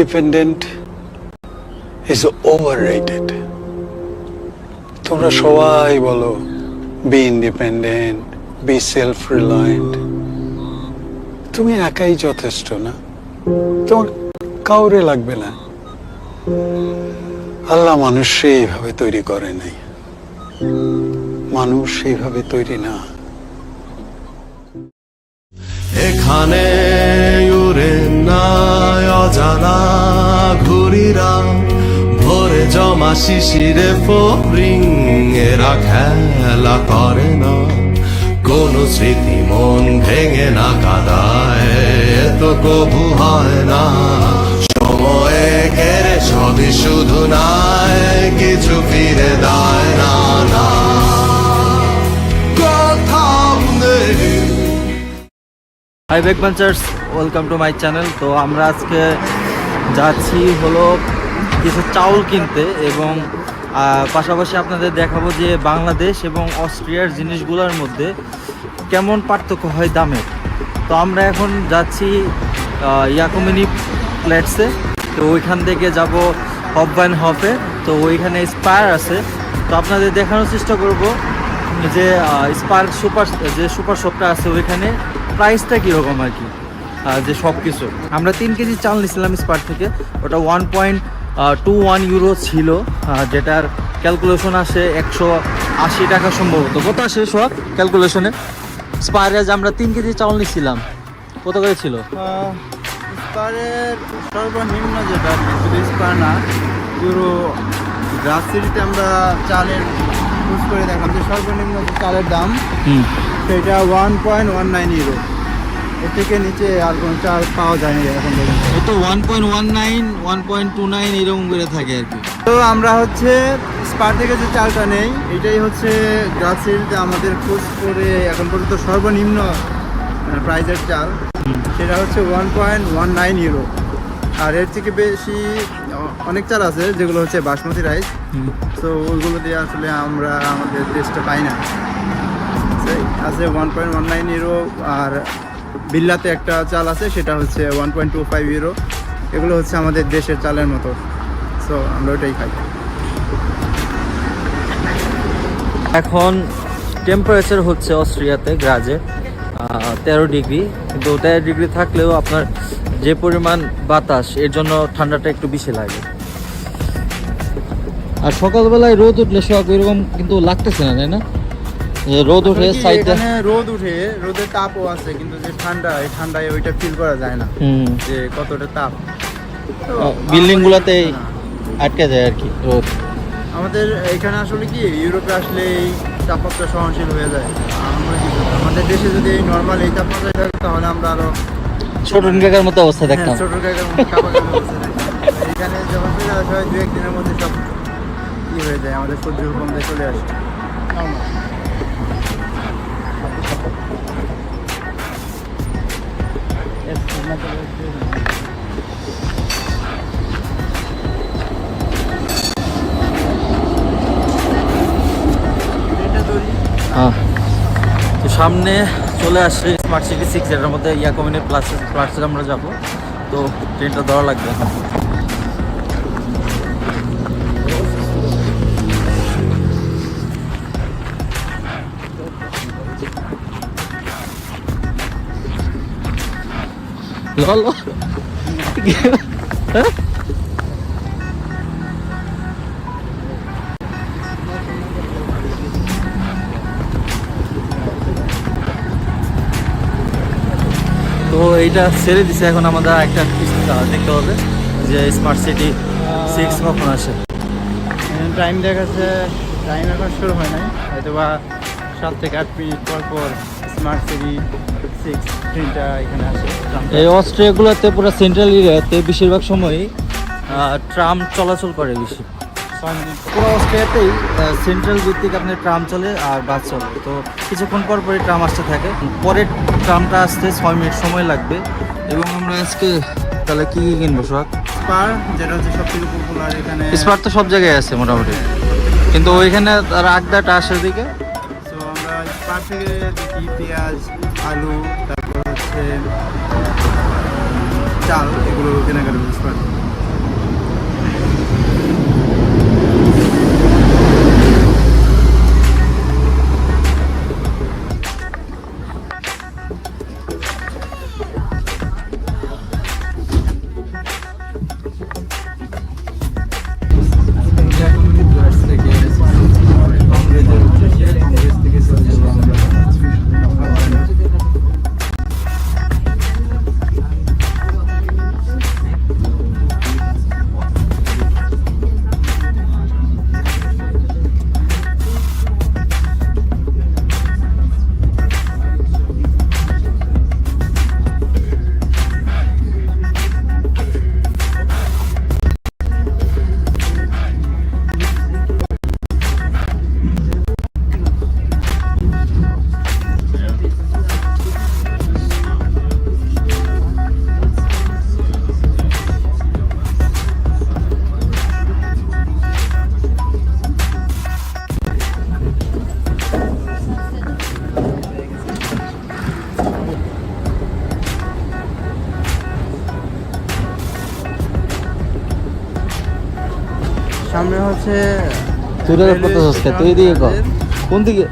Dependent is over rated তোমরা সবাই বলো be independent be self reliant তুমি একাই যথেষ্ট না? তোমার কাউরে লাগবে না। আল্লাহ মানুষকে এইভাবে তৈরি করে নাই। মানুষ এইভাবে তৈরি না। এখানে নাই অজানা ঘুরিরা ভোরে জমা শিশিরে ফরিং এরা খেলা করে না। কোন স্মৃতি মন ভেঙে না কাদায় তো কবু হয় না। সময়ে ঘেরে সবই শুধু নাই, কিছু ফিরে দেয় না না। Hi backbenchers welcome to my channel তো আমরা আজকে যাচ্ছি হলো কিছু চাউল কিনতে এবং পাশাপাশি আপনাদের দেখাবো যে বাংলাদেশ এবং অস্ট্রিয়ার জিনিসগুলোর মধ্যে কেমন পার্থক্য হয় দামের তো আমরা এখন যাচ্ছি ইয়াকুমিনি প্লেটসে তো ওইখান থেকে যাব হব বাইন হপে। তো ওইখানে স্পায়ার আছে। তো আপনাদের দেখানোর চেষ্টা করব যে স্পার্ক সুপার, যে সুপার শপটা আছে ওইখানে। প্রাইসটা কীরকম আর কি? যে সব কিছু আমরা তিন কেজি চাল নিয়েছিলাম স্পার থেকে। ওটা one point two one euro ছিল। যেটার ক্যালকুলেশন আসে একশো আশি টাকা সম্ভবত। কত আসে সব ক্যালকুলেশনে স্পারেজ আমরা তিন কেজি চাউল নিয়েছিলাম কত করে ছিল? স্পারের সর্বনিম্ন যেটা স্পার না গ্রাসিরিতে আমরা চালের খোঁজ করে দেখলাম যে সর্বনিম্ন চালের দাম সেটা one point one nine euro এর থেকে নিচে আর কোনো চাল পাওয়া যায়নি এখন পর্যন্ত। ও তো one point one nine one point two nine এরকম করে থাকে আর কি। তো আমরা হচ্ছে স্পার থেকে যে চালটা নেই এটাই হচ্ছে গ্রাসিরিতে আমাদের খোঁজ করে এখন পর্যন্ত সর্বনিম্ন প্রাইজের চাল। সেটা হচ্ছে one point one nine euro আর এর থেকে বেশি অনেক চাল আছে যেগুলো হচ্ছে বাসমতি রাইস। তো ওইগুলো দিয়ে আসলে আমরা আমাদের টেস্টটা পাই না। সেই আছে one point one nine euro আর বিল্লাতে একটা চাল আছে সেটা হচ্ছে one point two five euro এগুলো হচ্ছে আমাদের দেশের চালের মতো। সো আমরা ওইটাই খাই। এখন টেম্পারেচার হচ্ছে অস্ট্রিয়াতে গ্রাজে তেরো ডিগ্রি। কিন্তু তেরো ডিগ্রি থাকলেও আপনার যে পরিমাণ বাতাস এর জন্য ঠান্ডাটা একটু বেশি লাগে। আর সকালবেলায় রোদ উঠলে সব এরকম কিন্তু লাগতেছে না তাই না? রোদ উঠে সাইডে রোদ উঠে রোদের তাপও আছে কিন্তু যে ঠান্ডা এই ঠান্ডায় ওইটা ফিল করা যায় না যে কতটা তাপ। বিল্ডিং গুলাতে আটকে যায় আর কি রোদ। আমাদের এখানে আসলে কি ইউরোপে আসলে এই তাপমাত্রা সহনশীল হয়ে যায়। আমাদের দেশে যদি এই নর্মাল এই তাপমাত্রায় থাকে তাহলে আমরা আরও ছোট কাকার মতো অবস্থা দেখতাম হ্যাঁ, ছোট জায়গার মধ্যে কাপড় কাপড় বসে থাকি। এখানে যখন চলে আসা হয় দু একদিনের মধ্যে সব ই হয়ে যায় আমাদের সহ্য হুকুম চলে আসে। হ্যাঁ। সামনে চলে আসছে স্মার্ট সিটি সিক্স এটার মধ্যে ইয়াকমিনে প্লাস প্লাসে আমরা যাব। তো ট্রেনটা ধরা লাগবে ললো তো এইটা ছেড়ে দিছে এখন আমাদের একটা দেখতে হবে যে স্মার্ট সিটি সিক্স কখন আসে। টাইম দেখাচ্ছে টাইম এখন শুরু হয় নাই হয়তো বা সাত থেকে আট মিনিট পর পর স্মার্ট সিটি সিক্স ট্রেনটা এখানে আসে। এই অস্ট্রিয়াগুলোতে পুরো সেন্ট্রাল এরিয়াতে বেশিরভাগ সময়ই ট্রাম চলাচল করে বেশি। পর। পুরো অস্ট্রিয়াতেই সেন্ট্রাল ভিত্তিক আপনার ট্রাম চলে আর বাস চলে। তো কিছুক্ষণ পর পরই ট্রাম আসতে থাকে। পরে ট্রামটা আসতে ছয় মিনিট সময় লাগবে। এবং আমরা আজকে তাহলে কি কি কিনবো সোহাগ? স্পার যেটা হচ্ছে সব থেকে পপুলার এখানে স্পার তো সব জায়গায় আছে মোটামুটি। কিন্তু ওইখানে তার আগদাটা আসার দিকে তো আমরা স্পার থেকে দেখি পেঁয়াজ আলু তারপর হচ্ছে চাল এগুলো কেনাকাটা করতে হচ্ছে তুই কত সস্তা তুই দিয়ে কর কোন দিকে?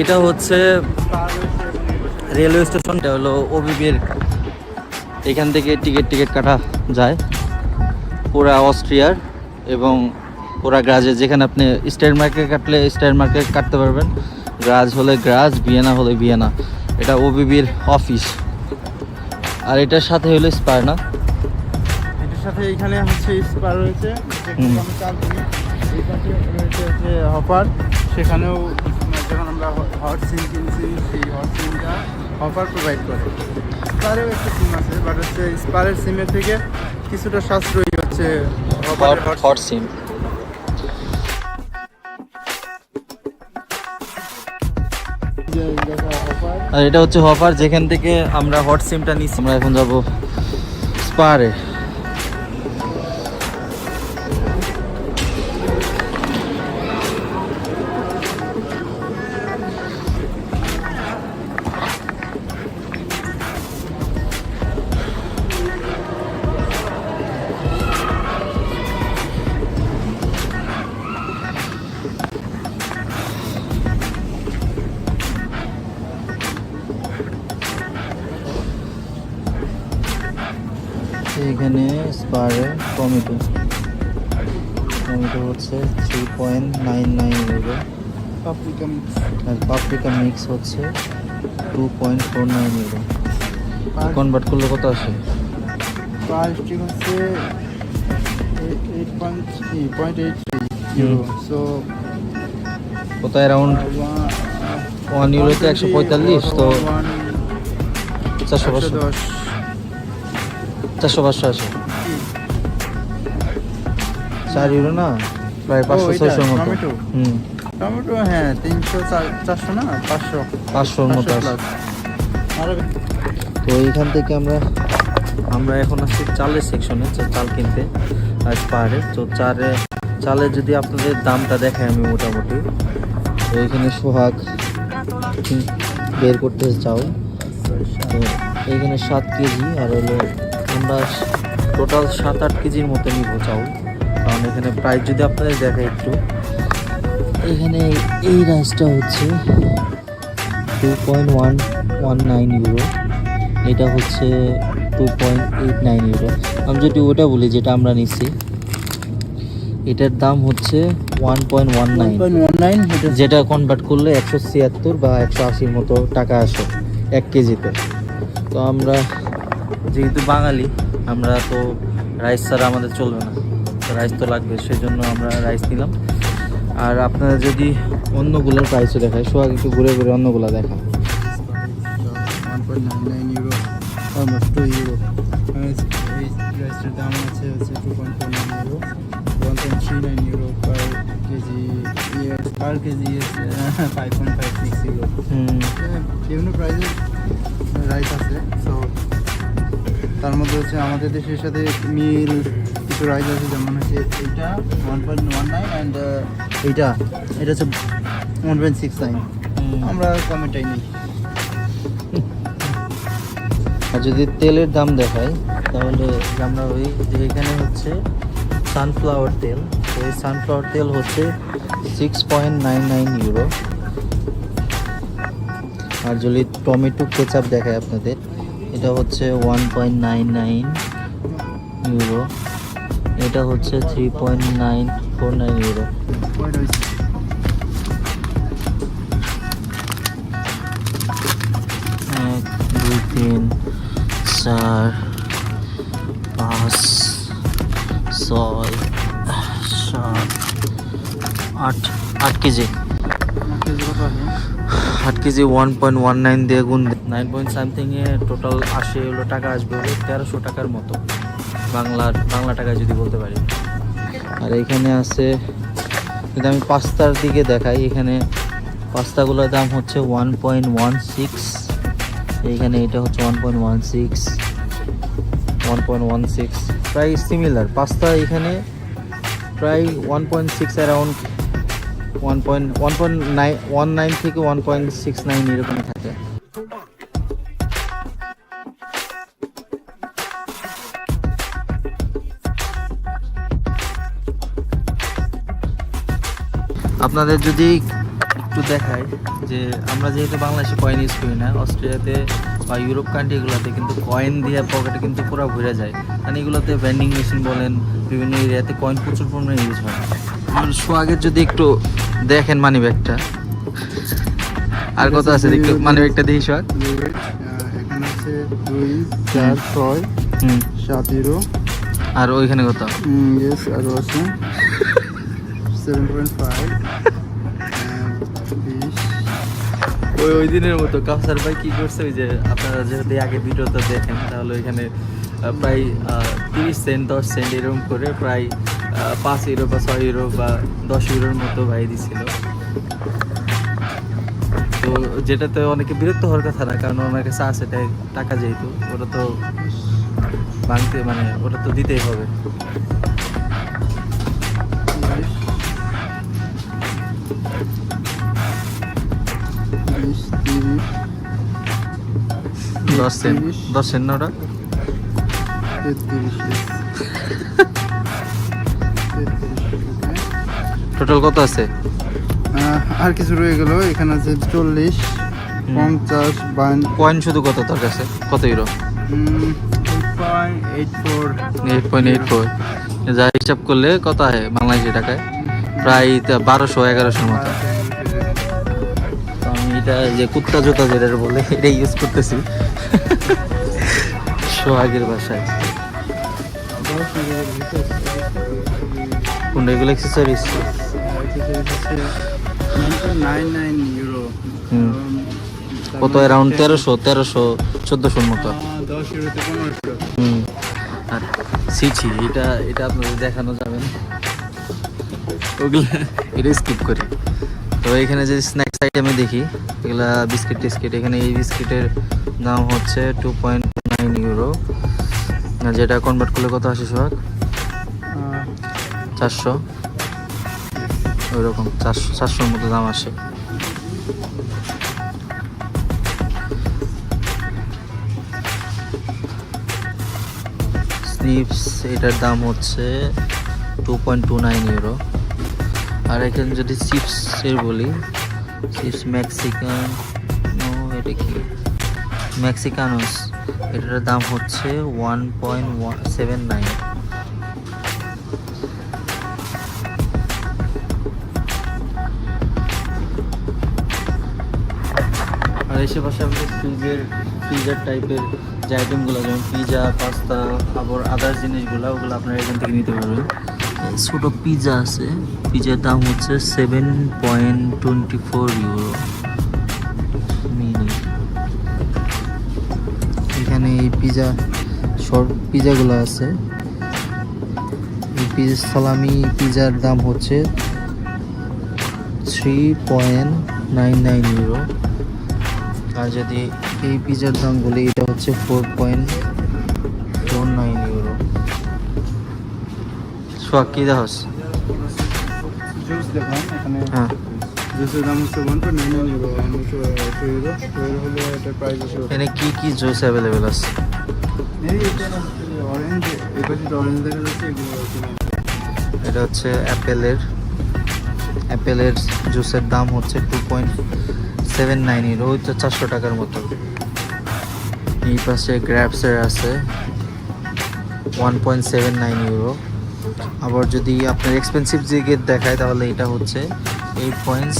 এটা হচ্ছে রেলওয়ে স্টেশনটা হলো ওবিবির এখান থেকে টিকিট টিকিট কাটা যায়। পুরা অস্ট্রিয়ার এবং পুরা গ্রাজের যেখানে আপনি স্টার মার্কেট কাটলে স্টার মার্কেট কাটতে পারবেন। গ্রাজ হলে গ্রাজ ভিয়েনা হলে ভিয়েনা। এটা ওবিবির অফিস আর এটার সাথে হলো স্পারনা এটার সাথে এখানে হচ্ছে স্পার রয়েছে এই পাশে হপার সেখানেও যখন আমরা হট সিম কিনছি সেই হট সিমটা হপার প্রোভাইড করে। স্পারেও একটা সিম আছে বাট হচ্ছে স্পারের সিমের থেকে কিছুটা সাশ্রয়ী হচ্ছে হট সিম আর এটা হচ্ছে হপার যেখান থেকে আমরা হট সিমটা নিচ্ছি আমরা এখন যাব স্পারে এখানে স্পারে টমেটো। টমেটো হচ্ছে three point nine nine euro paprika আর পাপরিকা মিক্স হচ্ছে two point four nine euro convert করলে কত আসে? পার স্টিক হচ্ছে eight point point eight euro so কত অ্যারাউন্ড ওয়ান ইউরোতে একশো পঁয়তাল্লিশ তো চারশো পাঁচশো। দশ। চারশো পাঁচশো আসে চার ইউরো না? প্রায় পাঁচশো ছয়শোর মতো। হুম। টমেটো হ্যাঁ তিনশো চারশো না? পাঁচশো। পাঁচশোর মতো তো এইখান থেকে আমরা আমরা এখন আসছি চালের সেকশনে চাল কিনতে আজ পাহাড়ে। তো চারে চালের যদি আপনাদের দামটা দেখাই আমি মোটামুটি। তো এখানে সোহাগ বের করতে চাও তো এইখানে সাত কেজি আর হলো আমরা টোটাল সাত আট কেজির মতো নিব চাউ কারণ এখানে প্রাইস যদি আপনাদের দেখাই একটু। এখানে এই রাইসটা হচ্ছে two point one one nine euro এটা হচ্ছে two point eight nine euro আমি যদি ওটা বলি যেটা আমরা নিচ্ছি এটার দাম হচ্ছে one point one nine one nine যেটা কনভার্ট করলে একশো ছিয়াত্তর বা একশো আশির মতো টাকা আসে এক কেজিতে। তো আমরা যেহেতু বাঙালি আমরা তো রাইস ছাড়া আমাদের চলবে না। রাইস তো লাগবে সেই জন্য আমরা রাইস নিলাম। আর আপনারা যদি অন্যগুলোর প্রাইসও দেখায় সোহাগ একটু ঘুরে ঘুরে অন্যগুলো দেখা one point nine nine euro almost two euro এই রাইসটার দাম আছে হচ্ছে two point four nine euro one point three nine euro per kg per kg five point five six euro বিভিন্ন প্রাইসের রাইস আছে। তার মধ্যে হচ্ছে আমাদের দেশের সাথে মিল কিছু রাইস আছে যেমন হচ্ছে এইটা one point one nine and এইটা। এটা হচ্ছে ওয়ান পয়েন্ট সিক্স নাইন আমরা কমেটাই নিই। আর যদি তেলের দাম দেখাই তাহলে আমরা ওই যে এখানে হচ্ছে সানফ্লাওয়ার তেল। তো এই সানফ্লাওয়ার তেল হচ্ছে six point nine nine euro আর যদি টমেটো কেচাপ দেখায় আপনাদের এটা হচ্ছে one point nine nine euro এটা হচ্ছে three point nine four nine euro এক, দুই, তিন, চার, পাঁচ, ছয়, সাত, আট আট kg. Kg one point one nine দিয়ে গুণ নাইন পয়েন্ট সামথিংয়ে টোটাল আশি হলো টাকা আসবে হলো তেরোশো টাকার মতো। বাংলার, বাংলা টাকায় যদি বলতে পারি। আর এখানে আছে, যদি আমি পাস্তার দিকে দেখাই, এখানে পাস্তাগুলোর দাম হচ্ছে ওয়ান পয়েন্ট ওয়ান সিক্স এইখানে এটা হচ্ছে one point one six one point one six প্রায় সিমিলার পাস্তা এখানে প্রায় one point six around one point one point nine one nine থেকে ওয়ান পয়েন্ট সিক্স নাইন এরকম থাকে। আপনাদের যদি একটু দেখায় যে আমরা যেহেতু বাংলাদেশে কয়েন ইউজ করি না অস্ট্রেলিয়াতে বা ইউরোপ কান্ট্রিগুলোতে কিন্তু কয়েন দিয়ে পকেটে কিন্তু পুরো ভরে যায়। কারণ এগুলোতে ভেন্ডিং মেশিন বলেন, বিভিন্ন এরিয়াতে কয়েন প্রচুর পরিমাণে ইউজ হয়। আর সোয়াগের যদি একটু দেখেন মানি ব্যাগটা। আর কত আছে একটু মানি ব্যাগটা দেখি সোয়াগ। দুই, চার ছয় সাত আর ওইখানে কত? ইয়েস আরও সেভেন পয়েন্ট ফাইভ ওই ওই দিনের মতো কাউসার ভাই কি করছে ওই যে আপনারা যেহেতু আগে ভিডিওতে দেখেন তাহলে ওইখানে প্রায় তিরিশ সেন্ট দশ সেন্ট এরকম করে প্রায় পাঁচ ইউরো বা ছয় ইউরো বা দশ ইউরোর মতো ভাই দিছিল। তো যেটাতে অনেকে বিরক্ত হওয়ার কথা না কারণ ওনার কাছে আছে তাই টাকা যেহেতু ওটা তো ভাঙতে মানে ওটা তো দিতেই হবে। দশ সেন্ট দশ সেন্ট না ওটা? তেত্রিশ, টোটাল কত আছে? আর কিছু রয়ে গেল। এখানে আছে চল্লিশ পঞ্চাশ বান কয়েন শুধু কত তোর কাছে? কত euro eight point eight four যা হিসাব করলে কত হয় বাংলাদেশি টাকায়? প্রায় বারোশো এগারোশোর মতো। আমি এটা যে কুত্তা জুতা যেটা বলে এটা ইউজ করতেছি। সোহাগের বাসায়। কোনটা এগুলো অ্যাক্সেসরিজ ইউরো। কত? অ্যারাউন্ড তেরোশো তেরোশো চোদ্দোশোর মতো। দশ ইউরোতে পনেরোশো। হুম। আর সিছি এটা এটা আপনাদের দেখানো যাবে না। ওগুলো এটা স্কিপ করি। তো এখানে যে স্ন্যাক্স আইটেমে দেখি এগুলা বিস্কিট টিস্কিট এখানে এই বিস্কিটের দাম হচ্ছে টু পয়েন্ট নাইন ইউরো যেটা কনভার্ট করলে কত আসে সোহাগ? চারশো। ওইরকম চারশো চারশোর মতো দাম আসে। এটার দাম হচ্ছে two point two nine euro আর এখানে যদি চিপসের বলি চিপস মেক্সিকান নো এটা কি? মেক্সিকানোস এটার দাম হচ্ছে one point one seven nine এসে পাশে আমাদের ফ্রিজের ফ্রিজার টাইপের যে আইটেমগুলো যেমন পিজা পাস্তা আবার আদার জিনিসগুলো, ওগুলো আপনারা এখান থেকে নিতে পারবেন। ছোটো পিজা আছে। পিজার দাম হচ্ছে seven point twenty four euro এখানে এই পিজা শর্ট পিজাগুলো আছে। পিজা সালামি পিজার দাম হচ্ছে three point nine nine euro আর যদি এই পিজার দাম বলি এটা হচ্ছে four point four nine euro সোয়াক কি জুস দেখান এখানে হ্যাঁ। জুসের দাম হচ্ছে one point nine nine euro two euro two euro হলে এটার প্রাইস আছে এখানে কি কি জুস অ্যাভেলেবেল আছে? এটা অরেঞ্জ অরেঞ্জ দেখা যাচ্ছে হচ্ছে এটা হচ্ছে অ্যাপেলের অ্যাপেলের জুসের দাম হচ্ছে two point seven nine euro ওই তো চারশো টাকার মতো। এই পাশে গ্র্যাপসের আছে one point seven nine euro আবার যদি আপনার এক্সপেন্সিভ যে গেট দেখায় তাহলে এটা হচ্ছে eight point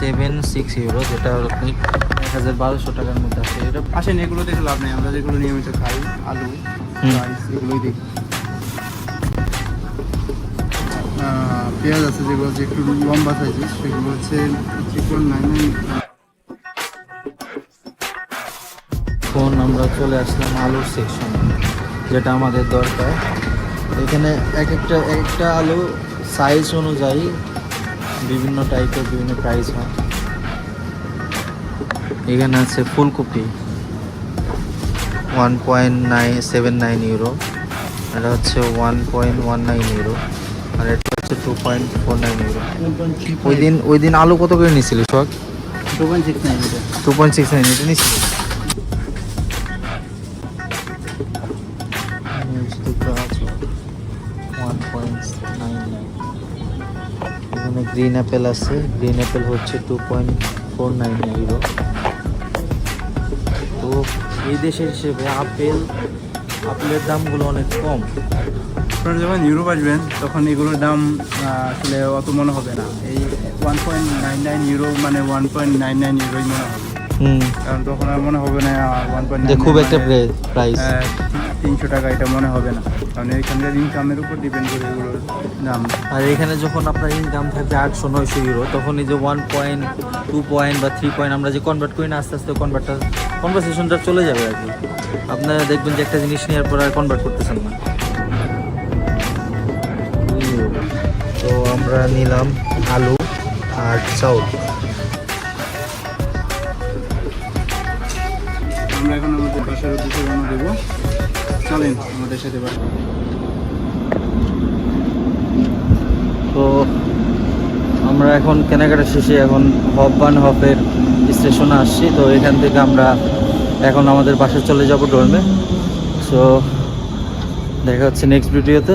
seven six euro যেটা আপনি এক হাজার বারোশো টাকার মধ্যে আছে। এটা আসেন এগুলো দেখে লাভ নেই। আমরা যেগুলো নিয়মিত খাই আলু রাইস এগুলোই দেখি। পেঁয়াজ আছে যেগুলো হচ্ছে একটু লম্বা সাইজের সেগুলো হচ্ছে থ্রি পয়েন্ট নাইন নাইন এখন আমরা চলে আসলাম আলুর সেকশন যেটা আমাদের দরকার। এখানে এক একটা এক একটা আলু সাইজ অনুযায়ী বিভিন্ন টাইপের বিভিন্ন প্রাইস হয়। এখানে আছে ফুলকপি one point nine seven nine euro এটা হচ্ছে one point one nine euro আর এটা হচ্ছে two point four nine euro ওই দিন ওই দিন আলু কত করে নিয়েছিলি শখ two point six nine two point six nine এটা নিয়েছিলি? গ্রিন অ্যাপেল আছে। গ্রিন অ্যাপেল হচ্ছে two point four nine euro তো এই দেশের হিসেবে আপেল আপেলের দামগুলো অনেক কম। আপনারা যখন ইউরোপ আসবেন তখন এগুলোর দাম আসলে অত মনে হবে না। এই one point nine nine euro মানে ওয়ান পয়েন্ট নাইন নাইন ইউরোই মনে হবে। হুম। কারণ তখন আর মনে হবে না ওয়ান পয়েন্ট খুব একটা প্রাইস তিনশো টাকা এটা মনে হবে না। কারণ এখানকার ইনকামের উপর ডিপেন্ড করে এগুলোর দাম। আর এখানে যখন আপনার ইনকাম থাকবে আটশো নয়শো ইউরো তখন এই যে ওয়ান পয়েন্ট টু পয়েন্ট বা থ্রি পয়েন্ট আমরা যে কনভার্ট করি না আস্তে আস্তে কনভার্টটা কনভার্সেশনটা চলে যাবে আর কি। আপনারা দেখবেন যে একটা জিনিস নেওয়ার পর আর কনভার্ট করতেছেন না। তো আমরা নিলাম আলু আর চাউল। আমরা এখন আমাদের বাসার উদ্দেশ্যে রওনা দেবো। চলেন আমাদের সাথে তো আমরা এখন কেনাকাটা শেষে এখন হবান হপের স্টেশনে আসছি। তো এখান থেকে আমরা এখন আমাদের বাসায় চলে যাব ডোরমে সো দেখা হচ্ছে নেক্সট ভিডিওতে